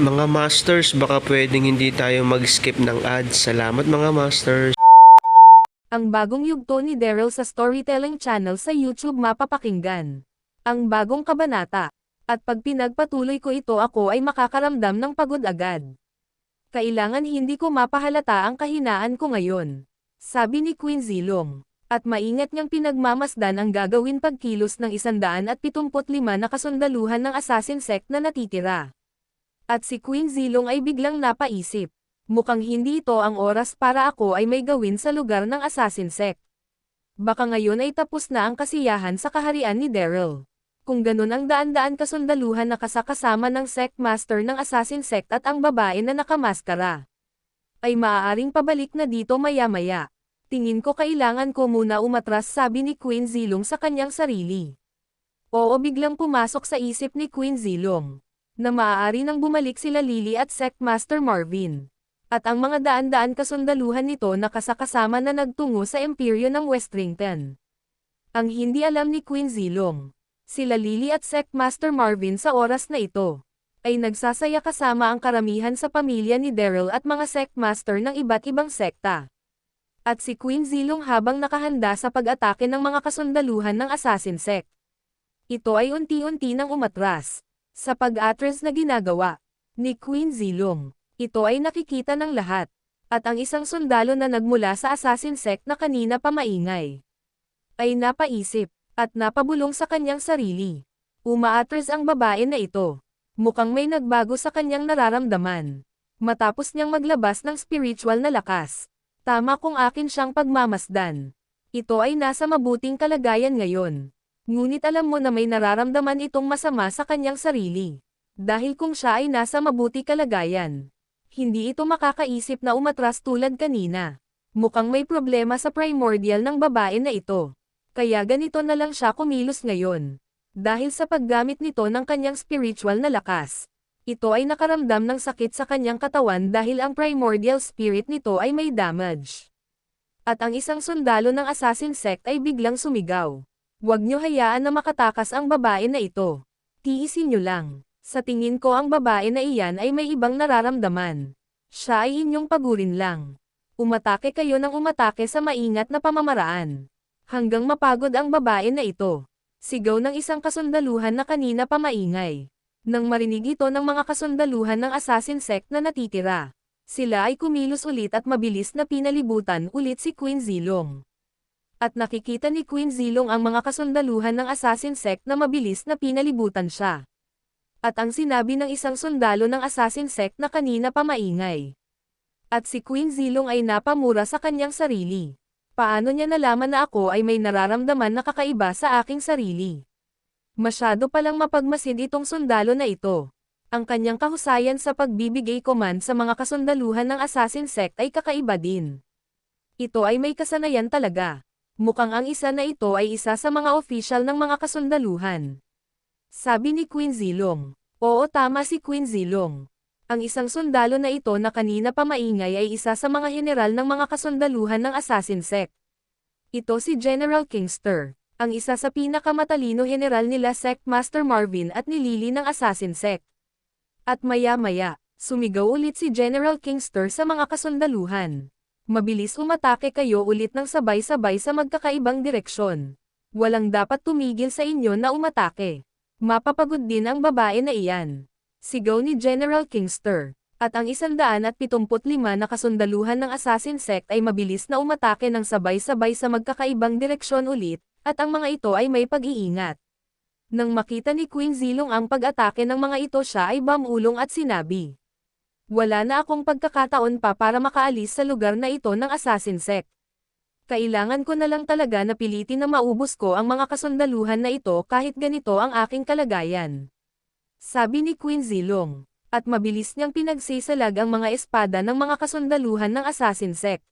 Mga Masters, baka pwedeng hindi tayo mag-skip ng ads. Salamat mga Masters. Ang bagong yugto ni Daryl sa Storytelling Channel sa YouTube mapapakinggan. Ang bagong kabanata. At pag pinagpatuloy ko ito ako ay makakaramdam ng pagod agad. Kailangan hindi ko mapahalata ang kahinaan ko ngayon. Sabi ni Queen Zilong. At maingat niyang pinagmamasdan ang gagawin pagkilos ng 175 na kasundaluhan ng assassin sect na natitira. At si Queen Zilong ay biglang napaisip. Mukhang hindi ito ang oras para ako ay may gawin sa lugar ng assassin sect. Baka ngayon ay tapos na ang kasiyahan sa kaharian ni Daryl. Kung ganun ang daan-daan kasundaluhan na kasakasama ng sect master ng assassin sect at ang babae na nakamaskara. Ay maaaring pabalik na dito maya-maya. Tingin ko kailangan ko muna umatras sabi ni Queen Zilong sa kanyang sarili. Oo biglang pumasok sa isip ni Queen Zilong na maaari nang bumalik sila Lily at Sect Master Marvin. At ang mga daan-daan kasundaluhan nito na kasakasama na nagtungo sa imperyo ng Westrington. Ang hindi alam ni Queen Zilong, sila Lily at Sect Master Marvin sa oras na ito, ay nagsasaya kasama ang karamihan sa pamilya ni Daryl at mga Sect Master ng iba't ibang sekta. At si Queen Zilong habang nakahanda sa pag-atake ng mga kasundaluhan ng Assassin Sect. Ito ay unti-unti nang umatras, sa pag-atres na ginagawa ni Queen Zilong. Ito ay nakikita ng lahat. At ang isang sundalo na nagmula sa assassin sect na kanina pa maingay. Ay napaisip, at napabulong sa kanyang sarili. Umaatres ang babae na ito. Mukhang may nagbago sa kanyang nararamdaman. Matapos niyang maglabas ng spiritual na lakas. Tama kung akin siyang pagmamasdan. Ito ay nasa mabuting kalagayan ngayon. Ngunit alam mo na may nararamdaman itong masama sa kanyang sarili. Dahil kung siya ay nasa mabuti kalagayan, hindi ito makakaisip na umatras tulad kanina. Mukhang may problema sa primordial ng babae na ito. Kaya ganito na lang siya kumilos ngayon. Dahil sa paggamit nito ng kanyang spiritual na lakas. Ito ay nakaramdam ng sakit sa kanyang katawan dahil ang primordial spirit nito ay may damage. At ang isang sundalo ng assassin sect ay biglang sumigaw. Huwag niyo hayaan na makatakas ang babae na ito. Tiisin niyo lang. Sa tingin ko ang babae na iyan ay may ibang nararamdaman. Siya ay inyong pagurin lang. Umatake kayo ng umatake sa maingat na pamamaraan. Hanggang mapagod ang babae na ito. Sigaw ng isang kasundaluhan na kanina pa maingay. Nang marinig ito ng mga kasundaluhan ng assassin sect na natitira. Sila ay kumilos ulit at mabilis na pinalibutan ulit si Queen Zilong. At nakikita ni Queen Zilong ang mga kasundaluhan ng assassin sect na mabilis na pinalibutan siya at ang sinabi ng isang sundalo ng assassin sect na kanina pa maingay. At si Queen Zilong ay napamura sa kanyang sarili. Paano niya nalaman na ako ay may nararamdaman na kakaiba sa aking sarili? Masyado palang mapagmasid itong sundalo na ito. Ang kanyang kahusayan sa pagbibigay command sa mga kasundaluhan ng assassin sect ay kakaiba din. Ito ay may kasanayan talaga. Mukhang ang isa na ito ay isa sa mga official ng mga kasundaluhan. Sabi ni Queen Zilong. Oo tama si Queen Zilong. Ang isang sundalo na ito na kanina pa maingay ay isa sa mga general ng mga kasundaluhan ng Assassin Sect. Ito si General Kingster, ang isa sa pinakamatalino general nila Sect Master Marvin at ni Lily ng Assassin Sect. At maya-maya, sumigaw ulit si General Kingster sa mga kasundaluhan. Mabilis umatake kayo ulit ng sabay-sabay sa magkakaibang direksyon. Walang dapat tumigil sa inyo na umatake. Mapapagod din ang babae na iyan. Sigaw ni General Kingster. At ang 175 na kasundaluhan ng assassin sect ay mabilis na umatake ng sabay-sabay sa magkakaibang direksyon ulit, at ang mga ito ay may pag-iingat. Nang makita ni Queen Zilong ang pag-atake ng mga ito siya ay bamulong at sinabi. Wala na akong pagkakataon pa para makaalis sa lugar na ito ng assassin sect. Kailangan ko na lang talaga na pilitin na maubos ko ang mga kasundaluhan na ito kahit ganito ang aking kalagayan. Sabi ni Queen Zilong. At mabilis niyang pinagsisalag ang mga espada ng mga kasundaluhan ng assassin sect.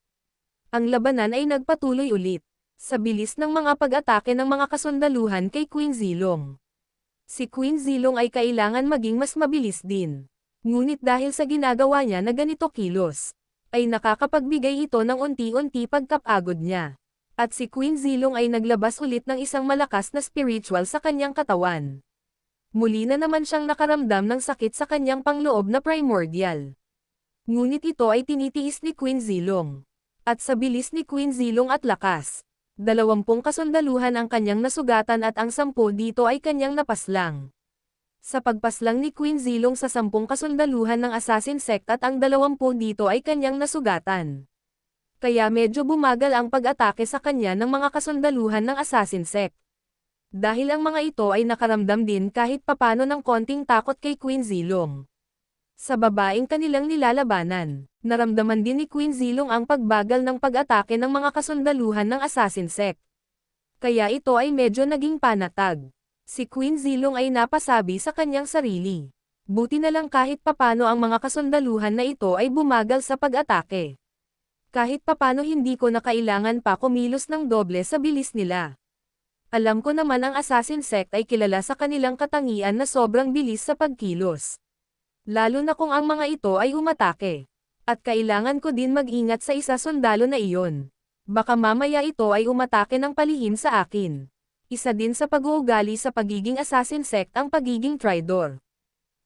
Ang labanan ay nagpatuloy ulit. Sa bilis ng mga pag-atake ng mga kasundaluhan kay Queen Zilong. Si Queen Zilong ay kailangan maging mas mabilis din. Ngunit dahil sa ginagawa niya na ganito kilos, ay nakakapagbigay ito ng unti-unti pagkapagod niya. At si Queen Zilong ay naglabas ulit ng isang malakas na spiritual sa kanyang katawan. Muli na naman siyang nakaramdam ng sakit sa kanyang pangloob na primordial. Ngunit ito ay tinitiis ni Queen Zilong. At sa bilis ni Queen Zilong at lakas, dalawampung kasundaluhan ang kanyang nasugatan at ang sampu dito ay kanyang napaslang. Sa pagpaslang ni Queen Zilong sa sampung kasundaluhan ng Assassin Sect at ang dalawampu dito ay kanyang nasugatan. Kaya medyo bumagal ang pag-atake sa kanya ng mga kasundaluhan ng Assassin Sect. Dahil ang mga ito ay nakaramdam din kahit papano ng konting takot kay Queen Zilong. Sa babaeng kanilang nilalabanan, naramdaman din ni Queen Zilong ang pagbagal ng pag-atake ng mga kasundaluhan ng Assassin Sect. Kaya ito ay medyo naging panatag. Si Queen Zilong ay napasabi sa kanyang sarili. Buti na lang kahit papano ang mga kasundaluhan na ito ay bumagal sa pag-atake. Kahit papano hindi ko na kailangan pa kumilos ng doble sa bilis nila. Alam ko naman ang assassin sect ay kilala sa kanilang katangian na sobrang bilis sa pagkilos. Lalo na kung ang mga ito ay umatake. At kailangan ko din mag-ingat sa isa sundalo na iyon. Baka mamaya ito ay umatake ng palihim sa akin. Isa din sa pag-uugali sa pagiging assassin sect ang pagiging tridor.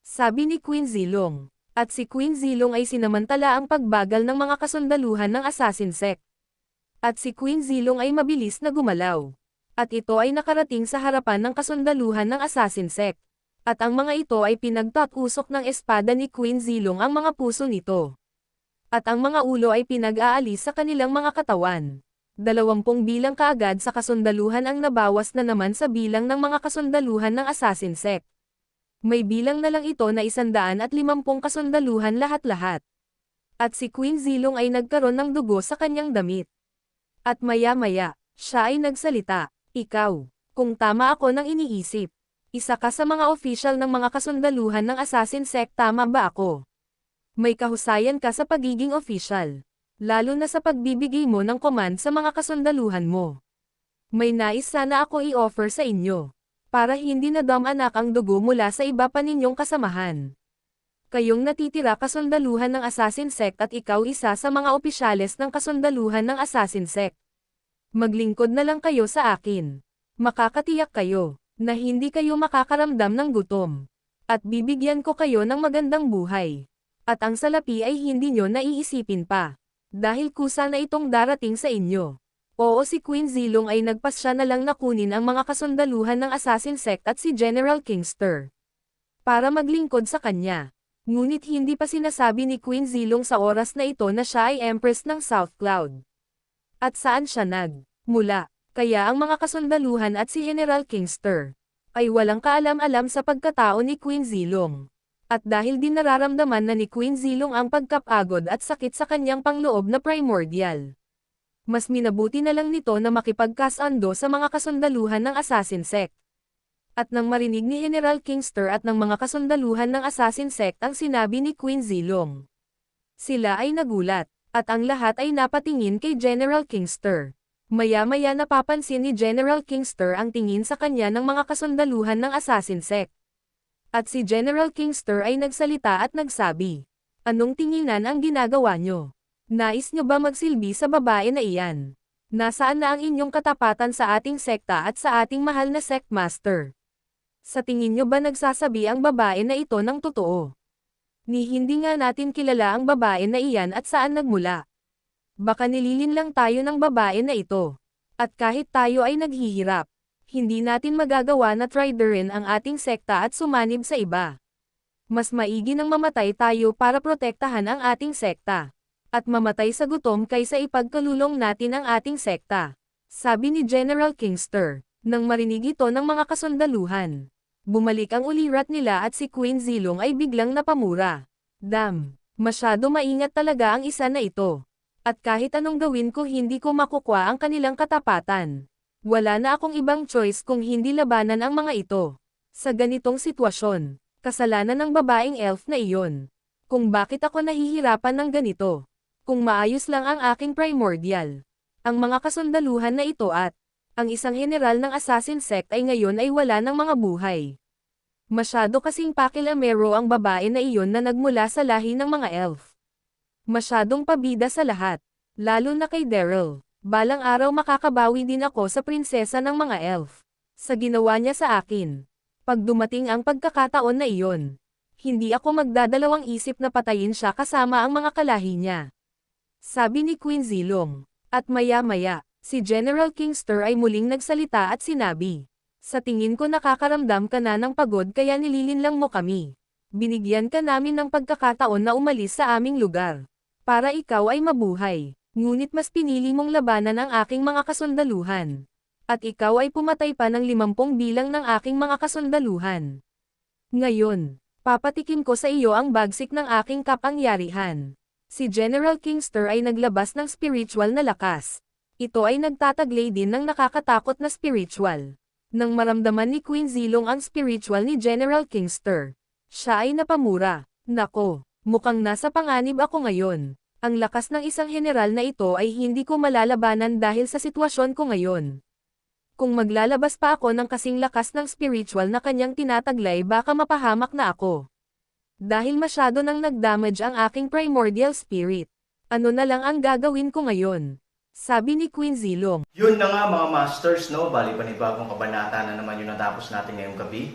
Sabi ni Queen Zilong. At si Queen Zilong ay sinamantala ang pagbagal ng mga kasundaluhan ng assassin sect. At si Queen Zilong ay mabilis na gumalaw at ito ay nakarating sa harapan ng kasundaluhan ng Assassin Sect. At ang mga ito ay pinagtatusok ng espada ni Queen Zilong ang mga puso nito. At ang mga ulo ay pinag-aalis sa kanilang mga katawan. Dalawampung bilang kaagad sa kasundaluhan ang nabawas na naman sa bilang ng mga kasundaluhan ng Assassin Sect. May bilang na lang ito na isandaan at limampung kasundaluhan lahat-lahat. At si Queen Zilong ay nagkaroon ng dugo sa kanyang damit. At maya-maya, siya ay nagsalita. Ikaw, kung tama ako nang iniisip, isa ka sa mga official ng mga kasundaluhan ng Assassin Sect tama ba ako? May kahusayan ka sa pagiging official, lalo na sa pagbibigay mo ng command sa mga kasundaluhan mo. May nais sana ako i-offer sa inyo, para hindi na anak ang dugo mula sa iba pa ninyong kasamahan. Kayong natitira kasundaluhan ng Assassin Sect at ikaw isa sa mga opisyales ng kasundaluhan ng Assassin Sect. Maglingkod na lang kayo sa akin. Makakatiyak kayo, na hindi kayo makakaramdam ng gutom. At bibigyan ko kayo ng magandang buhay. At ang salapi ay hindi nyo naiisipin pa. Dahil kusa na itong darating sa inyo. Oo si Queen Zilong ay nagpasya na lang na kunin ang mga kasundaluhan ng Assassin Sect at si General Kingster. Para maglingkod sa kanya. Ngunit hindi pa sinasabi ni Queen Zilong sa oras na ito na siya ay Empress ng South Cloud at saan siya nag mula. Kaya ang mga kasundaluhan at si General Kingster ay walang kaalam-alam sa pagkatao ni Queen Zilong. At dahil din nararamdaman na ni Queen Zilong ang pagkapagod at sakit sa kanyang pangloob na primordial. Mas minabuti na lang nito na makipagkasando sa mga kasundaluhan ng Assassin Sect. At nang marinig ni General Kingster at ng mga kasundaluhan ng Assassin Sect ang sinabi ni Queen Zilong. Sila ay nagulat at ang lahat ay napatingin kay General Kingster. Maya-maya napapansin ni General Kingster ang tingin sa kanya ng mga kasundaluhan ng Assassin Sect. At si General Kingster ay nagsalita at nagsabi, Anong tinginan ang ginagawa nyo? Nais nyo ba magsilbi sa babae na iyan? Nasaan na ang inyong katapatan sa ating sekta at sa ating mahal na sect master? Sa tingin nyo ba nagsasabi ang babae na ito ng totoo? Ni hindi nga natin kilala ang babae na iyan at saan nagmula. Baka nililin lang tayo ng babae na ito. At kahit tayo ay naghihirap, hindi natin magagawa na try rin ang ating sekta at sumanib sa iba. Mas maigi nang mamatay tayo para protektahan ang ating sekta. At mamatay sa gutom kaysa ipagkalulong natin ang ating sekta. Sabi ni General Kingster, nang marinig ito ng mga kasundaluhan. Bumalik ang ulirat nila at si Queen Zilong ay biglang napamura. Dam, masyado maingat talaga ang isa na ito. At kahit anong gawin ko hindi ko makukwa ang kanilang katapatan. Wala na akong ibang choice kung hindi labanan ang mga ito. Sa ganitong sitwasyon, kasalanan ng babaeng elf na iyon. Kung bakit ako nahihirapan ng ganito. Kung maayos lang ang aking primordial. Ang mga kasundaluhan na ito at ang isang general ng assassin sect ay ngayon ay wala ng mga buhay. Masyado kasing pakilamero ang babae na iyon na nagmula sa lahi ng mga elf. Masyadong pabida sa lahat, lalo na kay Daryl. Balang araw makakabawi din ako sa prinsesa ng mga elf. Sa ginawa niya sa akin. Pag dumating ang pagkakataon na iyon, hindi ako magdadalawang isip na patayin siya kasama ang mga kalahi niya. Sabi ni Queen Zilong. At maya-maya, si General Kingster ay muling nagsalita at sinabi. Sa tingin ko nakakaramdam ka na ng pagod kaya nililinlang mo kami. Binigyan ka namin ng pagkakataon na umalis sa aming lugar. Para ikaw ay mabuhay. Ngunit mas pinili mong labanan ang aking mga kasundaluhan. At ikaw ay pumatay pa ng limampung bilang ng aking mga kasundaluhan. Ngayon, papatikim ko sa iyo ang bagsik ng aking kapangyarihan. Si General Kingster ay naglabas ng spiritual na lakas. Ito ay nagtataglay din ng nakakatakot na spiritual. Nang maramdaman ni Queen Zilong ang spiritual ni General Kingster, siya ay napamura. Nako, mukhang nasa panganib ako ngayon. Ang lakas ng isang general na ito ay hindi ko malalabanan dahil sa sitwasyon ko ngayon. Kung maglalabas pa ako ng kasing lakas ng spiritual na kanyang tinataglay baka mapahamak na ako. Dahil masyado nang nagdamage ang aking primordial spirit. Ano na lang ang gagawin ko ngayon? Sabi ni Queen Zilong. Yun na nga mga masters, no? Bali panibagong kabanata na naman yung natapos natin ngayong gabi.